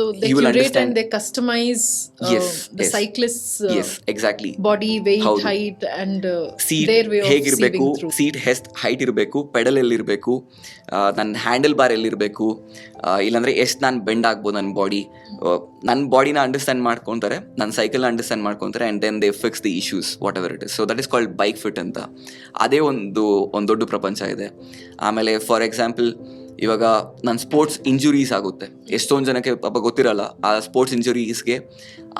So they curate and they customize uh, Yes, the yes. cyclists' uh, yes exactly. body weight, ಹೌದು. height, and uh, seat their way of ಹೇಗಿರಬೇಕು seat ಹೆಸ್ಟ್ height ಇರಬೇಕು pedal ಎಲ್ಲಿರಬೇಕು ನನ್ನ handle bar ಎಲ್ಲಿರಬೇಕು ಇಲ್ಲಾಂದ್ರೆ ಎಷ್ಟು ನಾನು bend ಆಗ್ಬೋದು ನನ್ನ ಬಾಡಿ ನನ್ನ ಬಾಡಿನ ಅಂಡರ್ಸ್ಟ್ಯಾಂಡ್ ಮಾಡ್ಕೊತಾರೆ ನನ್ನ ಸೈಕಲ್ನ ಅಂಡರ್ಸ್ಟ್ಯಾಂಡ್ ಮಾಡ್ಕೊತಾರೆ and then they fix the issues whatever it is so that is called bike fit ಅಂತ. ಅದೇ ಒಂದು ಒಂದು ದೊಡ್ಡ ಪ್ರಪಂಚ ಇದೆ. ಆಮೇಲೆ ಫಾರ್ ಎಕ್ಸಾಂಪಲ್ ಇವಾಗ ನನ್ನ ಸ್ಪೋರ್ಟ್ಸ್ ಇಂಜುರೀಸ್ ಆಗುತ್ತೆ. ಎಷ್ಟೊಂದು ಜನಕ್ಕೆ ಪಾಪ ಗೊತ್ತಿರಲ್ಲ ಆ ಸ್ಪೋರ್ಟ್ಸ್ ಇಂಜುರೀಸ್ಗೆ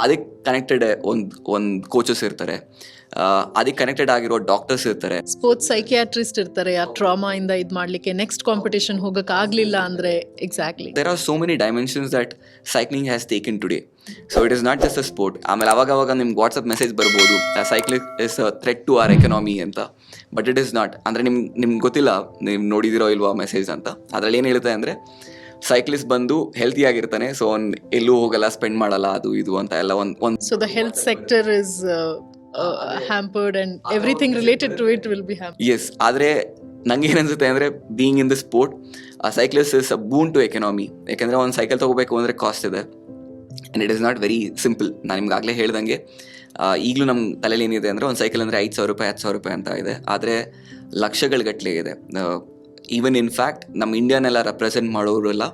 ಅದಕ್ಕೆ ಕನೆಕ್ಟೆಡ್ ಒಂದು ಒಂದು ಕೋಚಸ್ ಇರ್ತಾರೆ. ಅದಕ್ಕೆ ಕನೆಕ್ಟೆಡ್ ಆಗಿರೋ ಡಾಕ್ಟರ್ಸ್ ಇರ್ತಾರೆ. ಸ್ಪೋರ್ಟ್ಸ್ ಸೈಕಿಯಾಟ್ರಿಸ್ಟ್ ಇರ್ತಾರೆ ಆ ಟ್ರಾಮಾ ಇಂದ ಇದು ಮಾಡ್ಲಿಕ್ಕೆ ನೆಕ್ಸ್ಟ್ ಕಾಂಪಿಟೇಷನ್ ಹೋಗಕ್ಕೆ ಆಗಲಿಲ್ಲ ಅಂದರೆ exactly there are so many dimensions that cycling has taken today so it is not just a sport ಆಮೇಲೆ ಅವಾಗ ಅವಾಗ ನಿಮ್ಗೆ ವಾಟ್ಸಪ್ ಮೆಸೇಜ್ ಬರ್ಬೋದು cycling is a threat to our economy ಅಂತ. ಬಟ್ ಇಟ್ ಈಸ್ ನಾಟ್ ಅಂದರೆ ನಿಮ್ಗೆ ನಿಮ್ಗೆ ಗೊತ್ತಿಲ್ಲ ನೀವು ನೋಡಿದಿರೋ ಇಲ್ವಾ ಮೆಸೇಜ್ ಅಂತ. ಅದರಲ್ಲಿ ಏನು ಹೇಳುತ್ತೆ ಅಂದರೆ ಸೈಕ್ಲಿಸ್ಟ್ ಬಂದು ಹೆಲ್ತಿ ಆಗಿರ್ತಾನೆ ಸೊ ಅವ್ನು ಎಲ್ಲೂ ಹೋಗಲ್ಲ ಸ್ಪೆಂಡ್ ಮಾಡಲ್ಲ ಅದು ಇದು ಅಂತ ಎಲ್ಲ ಒಂದು ಒಂದು so the health sector is hampered and everything related to it will be S ಆದರೆ ನಂಗೆ ಏನನ್ಸುತ್ತೆ ಅಂದರೆ being in the sport a cyclist is a boon to economy ಯಾಕೆಂದರೆ ಒಂದು ಸೈಕಲ್ ತೊಗೋಬೇಕು ಅಂದರೆ ಕಾಸ್ಟ್ ಇದೆ. And it is not very simple ನಾನು ನಿಮ್ಗೆ ಆಗಲೇ ಹೇಳ್ದಂಗೆ ಈಗಲೂ ನಮ್ಮ ತಲೆಯಲ್ಲಿ ಏನಿದೆ ಅಂದರೆ ಒಂದು ಸೈಕಲ್ ಅಂದರೆ ಐದು ಸಾವಿರ ರೂಪಾಯಿ, ಹತ್ತು ಸಾವಿರ ರೂಪಾಯಿ ಅಂತ ಇದೆ. ಆದರೆ ಲಕ್ಷಗಳ ಗಟ್ಟಲೆ ಇದೆ ಈವನ್ ಇನ್ ಫ್ಯಾಕ್ಟ್ ನಮ್ಮ ಇಂಡಿಯಾನೆಲ್ಲ ರೆಪ್ರೆಸೆಂಟ್ ಮಾಡೋರೆಲ್ಲ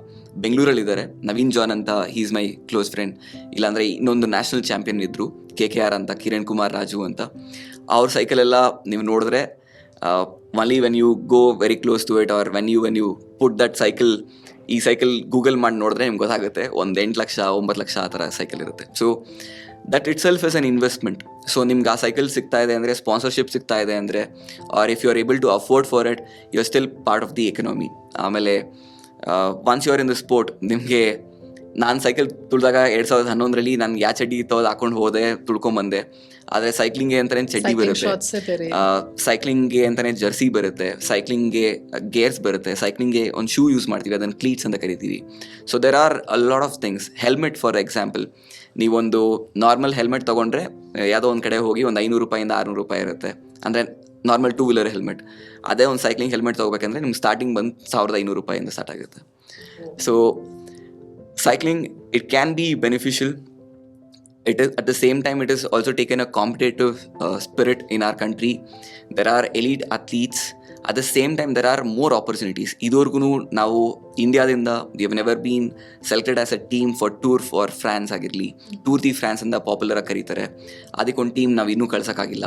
ಬೆಂಗಳೂರಲ್ಲಿದ್ದಾರೆ. ನವೀನ್ ಜಾನ್ ಅಂತ ಈಸ್ ಮೈ ಕ್ಲೋಸ್ ಫ್ರೆಂಡ್ ಇಲ್ಲಾಂದರೆ ಇನ್ನೊಂದು ನ್ಯಾಷನಲ್ ಚಾಂಪಿಯನ್ ಇದ್ದರು ಕೆ ಕೆ ಆರ್ ಅಂತ, ಕಿರಣ್ ಕುಮಾರ್ ರಾಜು ಅಂತ. ಅವ್ರ ಸೈಕಲ್ ಎಲ್ಲ ನೀವು ನೋಡಿದ್ರೆ ಮಲಿ when you go very close to it or when you when you put that cycle ಈ ಸೈಕಲ್ ಗೂಗಲ್ ಮಾಡಿ ನೋಡಿದ್ರೆ ನಿಮ್ಗೆ ಗೊತ್ತಾಗುತ್ತೆ, ಒಂದು ಎಂಟು ಲಕ್ಷ, ಒಂಬತ್ತು ಲಕ್ಷ ಆ ಥರ ಸೈಕಲ್ ಇರುತ್ತೆ. So that itself is an investment so ನಿಮ್ಗೆ ಆ ಸೈಕಲ್ ಸಿಗ್ತಾ ಇದೆ ಅಂದರೆ ಸ್ಪಾನ್ಸರ್ಶಿಪ್ ಸಿಗ್ತಾ ಇದೆ ಅಂದರೆ or if you are able to afford for it you are still part of the economy ಆಮೇಲೆ once you are in the sport ನಿಮಗೆ ನಾನು ಸೈಕಲ್ ತುಳಿದಾಗ ಎರಡು ಸಾವಿರದ ಹನ್ನೊಂದರಲ್ಲಿ ನಾನು ಯಾ ಚಡ್ಡಿ ತೊಗೊಳ್ ಹಾಕೊಂಡು ಹೋದೆ ತುಳ್ಕೊಂಬಂದೆ ಆದರೆ ಸೈಕ್ಲಿಂಗ್ಗೆ ಅಂತಲೇ ಚಡ್ಡಿ ಬರುತ್ತೆ. ಸೈಕ್ಲಿಂಗ್ಗೆ ಅಂತಲೇ ಜರ್ಸಿ ಬರುತ್ತೆ. ಸೈಕ್ಲಿಂಗ್ಗೆ ಗೇರ್ಸ್ ಬರುತ್ತೆ. ಸೈಕ್ಲಿಂಗ್ಗೆ ಒಂದು ಶೂ ಯೂಸ್ ಮಾಡ್ತೀವಿ ಅದನ್ನು ಕ್ಲೀಟ್ಸ್ ಅಂತ ಕರಿತೀವಿ. So there are a lot of things helmet for example ನೀವೊಂದು ನಾರ್ಮಲ್ ಹೆಲ್ಮೆಟ್ ತೊಗೊಂಡ್ರೆ ಯಾವುದೋ ಒಂದು ಕಡೆ ಹೋಗಿ ಒಂದು ಐನೂರು ರೂಪಾಯಿಂದ ಆರುನೂರು ರೂಪಾಯಿ ಇರುತ್ತೆ. ಅಂದರೆ ನಾರ್ಮಲ್ ಟೂ ವೀಲರ್ ಹೆಲ್ಮೆಟ್ ಅದೇ ಒಂದು ಸೈಕ್ಲಿಂಗ್ ಹೆಲ್ಮೆಟ್ ತೊಗೋಬೇಕಂದ್ರೆ ನಿಮ್ಗೆ ಸ್ಟಾರ್ಟಿಂಗ್ ಬಂದು ಸಾವಿರದ ಐನೂರು ರೂಪಾಯಿಂದ ಸ್ಟಾರ್ಟ್ ಆಗಿರುತ್ತೆ so cycling it can be beneficial it is at the same time it is also taken a competitive spirit in our country there are elite athletes at the same time there are more opportunities ಇದುವರೆಗೂ ನಾವು ಇಂಡಿಯಾದಿಂದ have never been selected as a team for tour for France ಆಗಿರಲಿ. Tour the France ಅಂತ popular ಆಗಿ ಕರೀತಾರೆ. ಅದಕ್ಕೊಂದು team ನಾವು ಇನ್ನೂ ಕಳ್ಸೋಕ್ಕಾಗಿಲ್ಲ.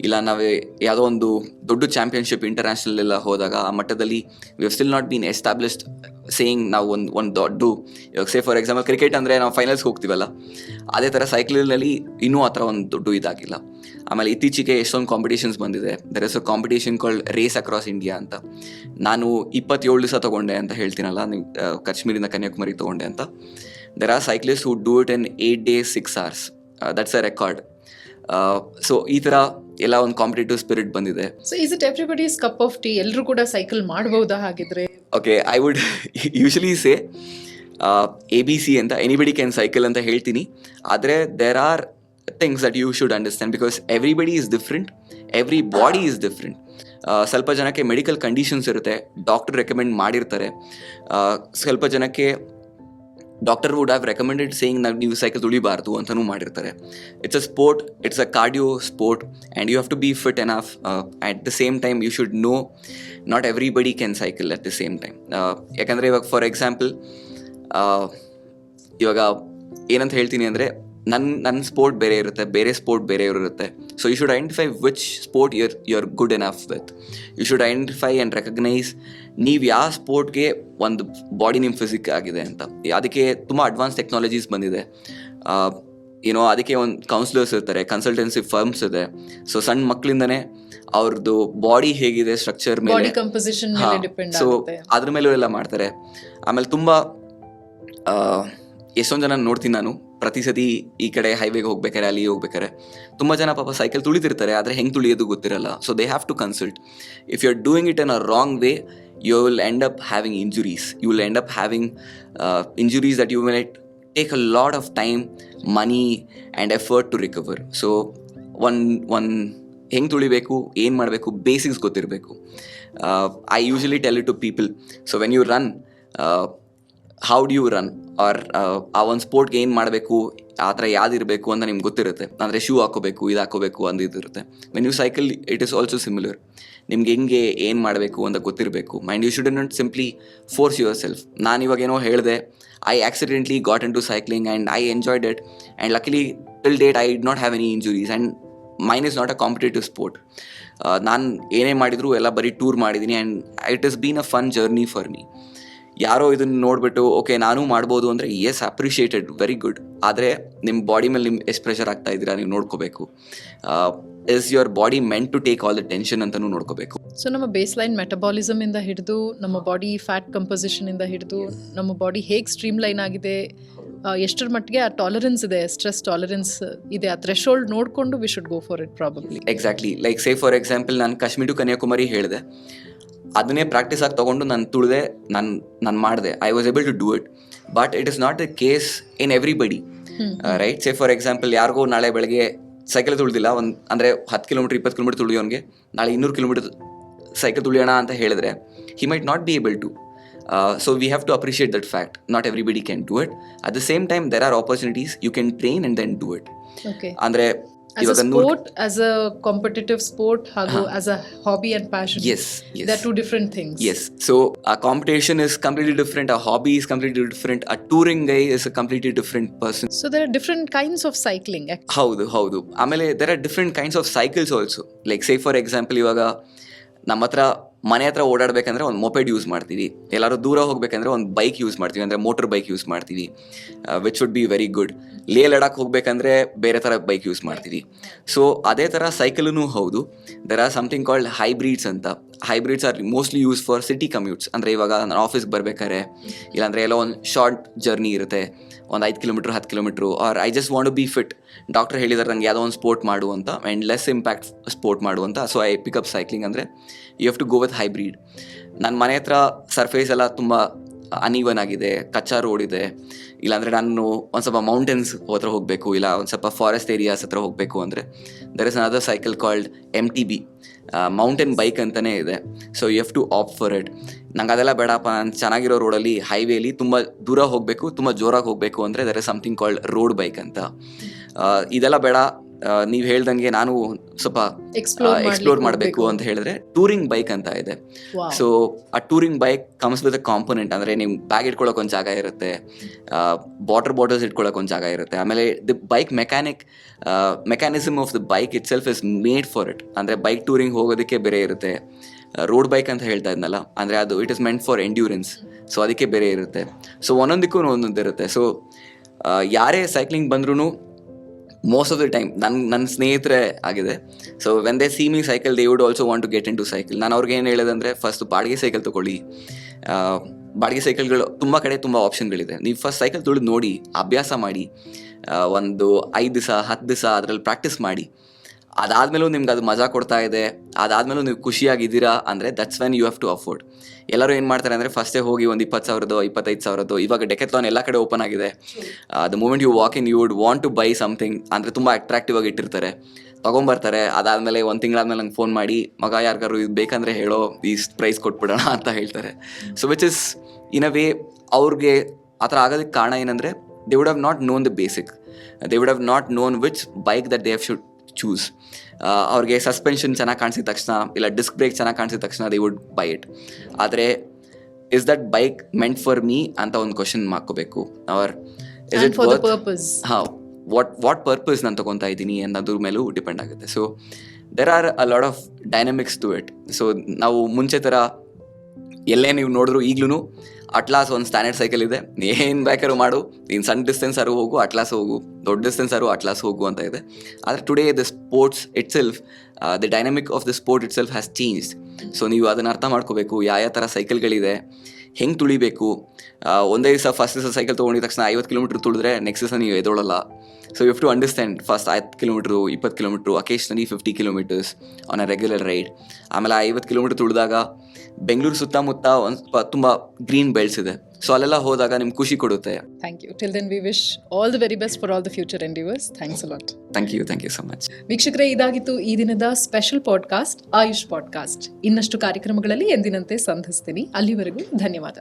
ಇಲ್ಲ, ನಾವೇ ಯಾವುದೋ ಒಂದು ದೊಡ್ಡ ಚಾಂಪಿಯನ್ಶಿಪ್ ಇಂಟರ್ನ್ಯಾಷನಲ್ ಎಲ್ಲ ಹೋದಾಗ ಆ ಮಟ್ಟದಲ್ಲಿ we have still not been established saying ನಾವು ಒಂದು ಒಂದು ದೊಡ್ಡ. ಇವಾಗ ಸೇ ಫಾರ್ ಎಕ್ಸಾಂಪಲ್ ಕ್ರಿಕೆಟ್ ಅಂದರೆ ನಾವು ಫೈನಲ್ಸ್ಗೆ ಹೋಗ್ತೀವಲ್ಲ ಅದೇ ಥರ ಸೈಕ್ಲಿನಲ್ಲಿ ಇನ್ನೂ ಆ ಥರ ಒಂದು ದೊಡ್ಡ ಇದಾಗಿಲ್ಲ. ಆಮೇಲೆ ಇತ್ತೀಚೆಗೆ ಎಷ್ಟೊಂದು ಕಾಂಪಿಟೇಷನ್ಸ್ ಬಂದಿದೆ. There is a competition called Race Across India ಅಂತ. ನಾನು ಇಪ್ಪತ್ತೇಳು ದಿವಸ ತೊಗೊಂಡೆ ಅಂತ ಹೇಳ್ತೀನಲ್ಲ ಆ, ಕಾಶ್ಮೀರಿಂದ ಕನ್ಯಾಕುಮಾರಿ ತೊಗೊಂಡೆ ಅಂತ. There are cyclist who do it in eight days six hours that's a record so ಈ ಥರ ಎಲ್ಲ ಒಂದು ಕಾಂಪಿಟೇಟಿವ್ ಸ್ಪಿರಿಟ್ ಬಂದಿದೆ. So is it everybody's cup of tea ಎಲ್ಲರೂ ಕೂಡ ಸೈಕಲ್ ಮಾಡಬಹುದಾ ಹಾಗಿದ್ರೆ? Okay I would usually say A B C ಅಂತ ಎನಿಬಡಿ ಕ್ಯಾನ್ ಸೈಕಲ್ ಅಂತ ಹೇಳ್ತೀನಿ. ಆದರೆ there are things that you should understand because everybody is different every body is different ಸ್ವಲ್ಪ ಜನಕ್ಕೆ ಮೆಡಿಕಲ್ ಕಂಡೀಷನ್ಸ್ ಇರುತ್ತೆ. ಡಾಕ್ಟರ್ ರೆಕಮೆಂಡ್ ಮಾಡಿರ್ತಾರೆ. ಸ್ವಲ್ಪ ಜನಕ್ಕೆ doctor would have recommended saying ನಾವು ನೀವು ಸೈಕಲ್ ತುಳಿಬಾರ್ದು ಅಂತಲೂ ಮಾಡಿರ್ತಾರೆ. It's a sport it's a cardio sport and you have to be fit enough at the same time you should know not everybody can cycle at the same time ಯಾಕಂದರೆ ಇವಾಗ for example ಇವಾಗ ಏನಂತ ಹೇಳ್ತೀನಿ ಅಂದರೆ ನನ್ನ ನನ್ನ sport ಬೇರೆ ಇರುತ್ತೆ ಬೇರೆ ಸ್ಪೋರ್ಟ್ ಬೇರೆ ಇರುತ್ತೆ. So you should identify which sport your you are good enough with you should identify and recognise ನೀವು ಯಾವ ಸ್ಪೋರ್ಟ್ಗೆ ಒಂದು ಬಾಡಿ ನಿಮ್ಮ ಫಿಸಿಕ್ ಆಗಿದೆ ಅಂತ. ಅದಕ್ಕೆ ತುಂಬ ಅಡ್ವಾನ್ಸ್ ಟೆಕ್ನಾಲಜೀಸ್ ಬಂದಿದೆ. ಏನೋ ಅದಕ್ಕೆ ಒಂದು ಕೌನ್ಸಿಲರ್ಸ್ ಇರ್ತಾರೆ ಕನ್ಸಲ್ಟೆನ್ಸಿ ಫರ್ಮ್ಸ್ ಇದೆ. ಸೊ ಸಣ್ಣ ಮಕ್ಕಳಿಂದನೇ ಅವ್ರದ್ದು ಬಾಡಿ ಹೇಗಿದೆ ಸ್ಟ್ರಕ್ಚರ್ ಮೇಲೆ. ಸೊ ಅದ್ರ ಮೇಲೂ ಎಲ್ಲ ಮಾಡ್ತಾರೆ. ಆಮೇಲೆ ತುಂಬ ಎಷ್ಟೊಂದು ಜನ ನೋಡ್ತೀನಿ ನಾನು. ಪ್ರತಿ ಸತಿ ಈ ಕಡೆ ಹೈವೇಗೆ ಹೋಗ್ಬೇಕಾರೆ ಅಲ್ಲಿ ಹೋಗ್ಬೇಕಾರೆ, ತುಂಬ ಜನ ಪಾಪ ಸೈಕಲ್ ತುಳಿತಿರ್ತಾರೆ, ಆದರೆ ಹೆಂಗೆ ತುಳಿಯೋದು ಗೊತ್ತಿರಲ್ಲ. So they have to consult if you are doing it in a wrong way you will end up having injuries you will end up having injuries that you will take a lot of time money and effort to recover so one one ಹೆಂಗೆ ತುಳಿಬೇಕು, ಏನು ಮಾಡಬೇಕು basics ಗೊತ್ತಿರಬೇಕು. I usually tell it to people so when you run how do run are ಆ ಒಂದು ಸ್ಪೋರ್ಟ್ಗೆ ಏನು ಮಾಡಬೇಕು? ಆ ಥರ ಯಾವ್ದಿರಬೇಕು ಅಂತ ನಿಮ್ಗೆ ಗೊತ್ತಿರುತ್ತೆ. ಅಂದರೆ ಶೂ ಹಾಕೋಬೇಕು, ಇದು ಹಾಕೋಬೇಕು ಅಂದ ಇದಿರುತ್ತೆ when you cycle it is also similar ನಿಮ್ಗೆ ಹೆಂಗೆ ಏನು ಮಾಡಬೇಕು ಅಂತ ಗೊತ್ತಿರಬೇಕು. Mind you should not simply force yourself ನಾನು ಇವಾಗೇನೋ ಹೇಳಿದೆ I accidentally got into cycling and I enjoyed it and luckily till date I'd not have any injuries and mine is not a competitive sport ನಾನು ಏನೇ ಮಾಡಿದರೂ, ಎಲ್ಲ ಬರೀ tour ಮಾಡಿದ್ದೀನಿ and it is been a fun journey for me ಯಾರೋ ಇದನ್ನು ನೋಡಿಬಿಟ್ಟು okay ನಾನು ಮಾಡ್ಬೋದು ಅಂದರೆ ಎಸ್ ಅಪ್ರಿಷಿಯೇಟೆಡ್ ವೆರಿ ಗುಡ್ ಆದರೆ ನಿಮ್ಮ ಬಾಡಿ ಮೇಲೆ ನಿಮ್ಮ ಎಷ್ಟು ಪ್ರೆಷರ್ ಆಗ್ತಾ ಇದ್ದೀರಾ ನೀವು ನೋಡ್ಕೋಬೇಕು. Is your body meant to take all the tension ಅಂತಲೂ ನೋಡ್ಕೋಬೇಕು. ಸೊ ನಮ್ಮ ಬೇಸ್ ಲೈನ್ ಮೆಟಬಾಲಿಸಮ್ ಇಂದ ಹಿಡಿದು ನಮ್ಮ ಬಾಡಿ ಫ್ಯಾಟ್ ಕಂಪೋಸಿಷನ್ ಇಂದ ಹಿಡಿದು ನಮ್ಮ ಬಾಡಿ ಹೇಗೆ ಸ್ಟ್ರೀಮ್ ಲೈನ್ ಆಗಿದೆ ಎಷ್ಟರ ಮಟ್ಟಿಗೆ ಆ ಟಾಲರೆನ್ಸ್ ಇದೆ ಸ್ಟ್ರೆಸ್ ಟಾಲರೆನ್ಸ್ ಇದೆ ಆ ಥ್ರೆಶೋಲ್ಡ್ ನೋಡಿಕೊಂಡು we should go for it probably exactly like say for example ನಾನು ಕಾಶ್ಮೀರ್ ಟು ಕನ್ಯಾಕುಮಾರಿ ಹೇಳಿದೆ. ಅದನ್ನೇ ಪ್ರಾಕ್ಟೀಸ್ ಆಗಿ ತೊಗೊಂಡು ನಾನು ತುಳಿದೆ ನಾನು ನಾನು ಮಾಡಿದೆ. I was able to do it but it is not the case in everybody right say for example ಯಾರಿಗೂ ನಾಳೆ ಬೆಳಗ್ಗೆ ಸೈಕಲ್ ತುಳಿದಿಲ್ಲ ಒಂದು ಅಂದರೆ ಹತ್ತು ಕಿಲೋಮೀಟರ್ ಇಪ್ಪತ್ತು ಕಿಲೋಮೀಟ್ರ್ ತುಳಿಯೋನಿಗೆ ನಾಳೆ ಇನ್ನೂರು ಕಿಲೋಮೀಟರ್ ಸೈಕಲ್ ತುಳಿಯೋಣ ಅಂತ ಹೇಳಿದ್ರೆ he might not be able to so we have to appreciate that fact not everybody can do it at the same time there are opportunities you can train and then do it ಅಂದರೆ as a ಇವಾಗ ನೂರು sport as a competitive sport ಹಾಗೂ as a hobby and passion yes yes they're two different things Yes. So a competition is completely different. A hobby is completely different. A touring guy is a completely different person. So there are different kinds of cycling ಹೌದು ಹೌದು ಆಮೇಲೆ there are different kinds of cycles also like say for example ಇವಾಗ ನಮ್ಮ ಹತ್ರ ಮನೆ ಹತ್ರ ಓಡಾಡಬೇಕಂದ್ರೆ ಒಂದು moped use ಮಾಡ್ತೀವಿ. ಎಲ್ಲರೂ ದೂರ ಹೋಗಬೇಕಂದ್ರೆ ಒಂದು ಬೈಕ್ ಯೂಸ್ ಮಾಡ್ತೀವಿ. ಅಂದರೆ ಮೋಟರ್ ಬೈಕ್ ಯೂಸ್ ಮಾಡ್ತೀವಿ. Which would be very good Leh Ladakh ಹೋಗಬೇಕಂದ್ರೆ ಬೇರೆ ಥರ ಬೈಕ್ ಯೂಸ್ ಮಾಡ್ತೀವಿ. ಸೊ ಅದೇ ಥರ ಸೈಕಲೂ ಹೌದು. There are something called hybrids ಅಂತ. Hybrids are mostly use for city commutes ಅಂದರೆ ಇವಾಗ ನಾನು ಆಫೀಸ್ಗೆ ಬರ್ಬೇಕಾದ್ರೆ, ಇಲ್ಲಾಂದರೆ ಎಲ್ಲೋ ಒಂದು ಶಾರ್ಟ್ ಜರ್ನಿ ಇರುತ್ತೆ. ಒಂದು ಐದು ಕಿಲೋಮೀಟ್ರ್, ಹತ್ತು kilometre or I just want be fit doctor ಹೇಳಿದಾರೆ ನಂಗೆ ಯಾವುದೋ ಒಂದು ಸ್ಪೋರ್ಟ್ ಮಾಡು ಅಂತ ಆ್ಯಂಡ್ ಲೆಸ್ ಇಂಪ್ಯಾಕ್ಟ್ ಸ್ಪೋರ್ಟ್ ಮಾಡು ಅಂತ. So I pick up cycling ಅಂದರೆ you have to go with hybrid ನನ್ನ ಮನೆ ಹತ್ರ ಸರ್ಫೇಸ್ ಎಲ್ಲ ತುಂಬ ಅನ್ಇವನ್ ಆಗಿದೆ ಕಚ್ಚಾ ರೋಡ್ ಇದೆ. ಇಲ್ಲಾಂದರೆ ನಾನು ಒಂದು ಸ್ವಲ್ಪ ಮೌಂಟೇನ್ಸ್ ಹತ್ರ ಹೋಗಬೇಕು, ಇಲ್ಲ ಒಂದು ಸ್ವಲ್ಪ ಫಾರೆಸ್ಟ್ ಏರಿಯಾಸ್ ಹತ್ರ ಹೋಗಬೇಕು ಅಂದರೆ there is another cycle called M T B mountain bike ಅಂತಲೇ ಇದೆ. So you have to opt for it ನಂಗೆ ಅದೆಲ್ಲ ಬೇಡಪ್ಪ, ನಾನು ಚೆನ್ನಾಗಿರೋ ರೋಡಲ್ಲಿ ಹೈವೇಲಿ ತುಂಬ ದೂರ ಹೋಗಬೇಕು, ತುಂಬ ಜೋರಾಗಿ ಹೋಗಬೇಕು ಅಂದರೆ there is something called road bike ಅಂತ. ಇದೆಲ್ಲ ಬೇಡ. ನೀವು ಹೇಳ್ದಂಗೆ ನಾನು ಸ್ವಲ್ಪ ಎಕ್ಸ್ಪ್ಲೋರ್ ಮಾಡಬೇಕು ಅಂತ ಹೇಳಿದ್ರೆ ಟೂರಿಂಗ್ ಬೈಕ್ ಅಂತ ಇದೆ. ಸೊ ಆ touring bike comes with a component ಅಂದ್ರೆ ನೀವು ಬ್ಯಾಗ್ ಇಟ್ಕೊಳ್ಳೋಕೆ ಒಂದು ಜಾಗ ಇರುತ್ತೆ ವಾಟರ್ ಬಾಟಲ್ಸ್ ಇಟ್ಕೊಳ್ಳೋಕೆ ಒಂದು ಜಾಗ ಇರುತ್ತೆ. ಆಮೇಲೆ the bike mechanic mechanism of the bike itself is made for it ಅಂದ್ರೆ ಬೈಕ್ ಟೂರಿಂಗ್ ಹೋಗೋದಕ್ಕೆ ಬೇರೆ ಇರುತ್ತೆ. ರೋಡ್ ಬೈಕ್ ಅಂತ ಹೇಳ್ತಾ ಇದ್ನಲ್ಲ ಅಂದ್ರೆ ಅದು it is meant for endurance so ಅದಕ್ಕೆ ಬೇರೆ ಇರುತ್ತೆ. ಸೊ ಒಂದೊಂದಕ್ಕೂ ಒಂದೊಂದಿರುತ್ತೆ. ಸೊ ಯಾರೇ ಸೈಕ್ಲಿಂಗ್ ಬಂದ್ರೂ ಮೋಸ್ಟ್ ಆಫ್ ದ ಟೈಮ್ ನನ್ನ ನನ್ನ ಸ್ನೇಹಿತರೆ ಆಗಿದೆ. So when they see me cycle they would also want to get into cycle ನಾನು ಅವ್ರಿಗೆ ಏನು ಹೇಳೋದಂದರೆ ಫಸ್ಟ್ ಬಾಡಿಗೆ ಸೈಕಲ್ ತೊಗೊಳ್ಳಿ. ಬಾಡಿಗೆ ಸೈಕಲ್ಗಳು ತುಂಬ ಕಡೆ ತುಂಬ ಆಪ್ಷನ್ಗಳಿದೆ ನೀವು ಫಸ್ಟ್ ಸೈಕಲ್ ತುಳಿದು ನೋಡಿ, ಅಭ್ಯಾಸ ಮಾಡಿ ಒಂದು ಐದು ದಿವಸ, ಹತ್ತು ದಿವಸ ಅದರಲ್ಲಿ ಪ್ರಾಕ್ಟೀಸ್ ಮಾಡಿ. ಅದಾದಮೇಲೂ ನಿಮ್ಗೆ ಅದು ಮಜಾ ಕೊಡ್ತಾ ಇದೆ. ಅದಾದಮೇಲೂ ನೀವು ಖುಷಿಯಾಗಿದ್ದೀರಾ ಅಂದರೆ that's when you have to afford ಎಲ್ಲರೂ ಏನು ಮಾಡ್ತಾರೆ ಅಂದರೆ ಫಸ್ಟೇ ಹೋಗಿ ಒಂದು ಇಪ್ಪತ್ತು ಸಾವಿರದ್ದು ಇಪ್ಪತ್ತೈದು ಸಾವಿರದ್ದು ಇವಾಗ ಡೆಕೆತ್ಲಾನ್ ಎಲ್ಲ ಕಡೆ ಓಪನ್ ಆಗಿದೆ. The moment you walk in you would want to buy something ಅಂದರೆ ತುಂಬ ಅಟ್ರಾಕ್ಟಿವ್ ಆಗಿ ಇಟ್ಟಿರ್ತಾರೆ. ತೊಗೊಂಬರ್ತಾರೆ ಅದಾದಮೇಲೆ ಒಂದು ತಿಂಗಳಾದ್ಮೇಲೆ ನಂಗೆ ಫೋನ್ ಮಾಡಿ ಮಗ ಯಾರಿಗಾರು ಇದು ಬೇಕಂದರೆ ಹೇಳೋ ಈ ಪ್ರೈಸ್ ಕೊಟ್ಬಿಡೋಣ ಅಂತ ಹೇಳ್ತಾರೆ. So which is in a way ಅವ್ರಿಗೆ ಆ ಥರ ಆಗೋದಕ್ಕೆ ಕಾರಣ ಏನಂದರೆ they would have not known the basic they would have not known which bike that they have should choose ಅವ್ರಿಗೆ ಸಸ್ಪೆನ್ಷನ್ ಚೆನ್ನಾಗಿ ಕಾಣಿಸಿದ ತಕ್ಷಣ ಇಲ್ಲ ಡಿಸ್ಕ್ ಬ್ರೇಕ್ ಚೆನ್ನಾಗಿ ಕಾಣಿಸಿದ ತಕ್ಷಣ ದೇ ವುಡ್ ಬೈ ಇಟ್ ಆದರೆ is that bike meant for me ಅಂತ ಒಂದು ಕ್ವಶನ್ ಮಾಡ್ಕೋಬೇಕು ಅವರ್ ಇಸ್ ಇಟ್. ಹಾಂ ವಾಟ್ ವಾಟ್ ಪರ್ಪಸ್ ನಾನು ತೊಗೊತಾ ಇದ್ದೀನಿ ಅನ್ನೋದ್ರ ಮೇಲೂ ಡಿಪೆಂಡ್ ಆಗುತ್ತೆ. So there are a lot of dynamics to it so ನಾವು ಮುಂಚೆ ಥರ ಎಲ್ಲೇ ನೀವು ನೋಡಿದ್ರು ಈಗ್ಲೂ ಅಟ್ಲಾಸ್ ಒಂದು ಸ್ಟ್ಯಾಂಡರ್ಡ್ ಸೈಕಲ್ ಇದೆ. ಏನು ಬೇಕಾದ್ರೂ ಮಾಡು. ನೀನು ಸಣ್ಣ ಡಿಸ್ಟೆನ್ಸ್ ಆರು ಹೋಗು ಅಟ್ಲಾಸ್ ಹೋಗು. ದೊಡ್ಡ ಡಿಸ್ಟೆನ್ಸ್ ಆರು ಅಟ್ಲಾಸ್ ಹೋಗು ಅಂತ ಇದೆ. ಆದರೆ today the sports itself the dynamic of the sport itself has changed so ನೀವು ಅದನ್ನು ಅರ್ಥ ಮಾಡ್ಕೋಬೇಕು. ಯಾವ ಯಾವ ಥರ ಸೈಕಲ್ಗಳಿದೆ ಹೆಂಗೆ ತುಳಿಬೇಕು. ಒಂದೇ ದಿವಸ ಫಸ್ಟ್ ದಿವಸ ಸೈಕಲ್ ತೊಗೊಂಡಿದ ತಕ್ಷಣ ಐವತ್ತು ಕಿಲೋಮೀಟ್ರ್ ತುಳಿದ್ರೆ ನೆಕ್ಸ್ಟ್ ದಿವಸ ನೀವು ಎದೊಳಲ್ಲ. So you to understand first ಐದು ಕಿಲೋಮೀಟ್ರು ಇಪ್ಪತ್ತು kilometre occasionally fifty kilometres on a regular ride ಆಮೇಲೆ ಐವತ್ತು ಕಿಲೋಮೀಟ್ರ್ ತುಳಿದಾಗ ಬೆಂಗಳೂರು ಸುತ್ತಮುತ್ತ ಒಂದು ತುಂಬ ಗ್ರೀನ್ ಬೆಲ್ಟ್ಸ್ ಇದೆ. ಸೊ ಅಲ್ಲೆಲ್ಲ ಹೋದಾಗ ನಿಮ್ಗೆ ಖುಷಿ ಕೊಡುತ್ತೆ. Thank you till then we wish all the very best for all the future endeavours thanks a lot thank you thank you so much ವೀಕ್ಷಕರೇ ಇದಾಗಿತ್ತು ಈ ದಿನದ ಸ್ಪೆಷಲ್ ಪಾಡ್ಕಾಸ್ಟ್ ಆಯುಷ್ ಪಾಡ್ಕಾಸ್ಟ್ ಇನ್ನಷ್ಟು ಕಾರ್ಯಕ್ರಮಗಳಲ್ಲಿ ಎಂದಿನಂತೆ ಸಂಧಿಸ್ತೀನಿ ಅಲ್ಲಿವರೆಗೂ ಧನ್ಯವಾದ.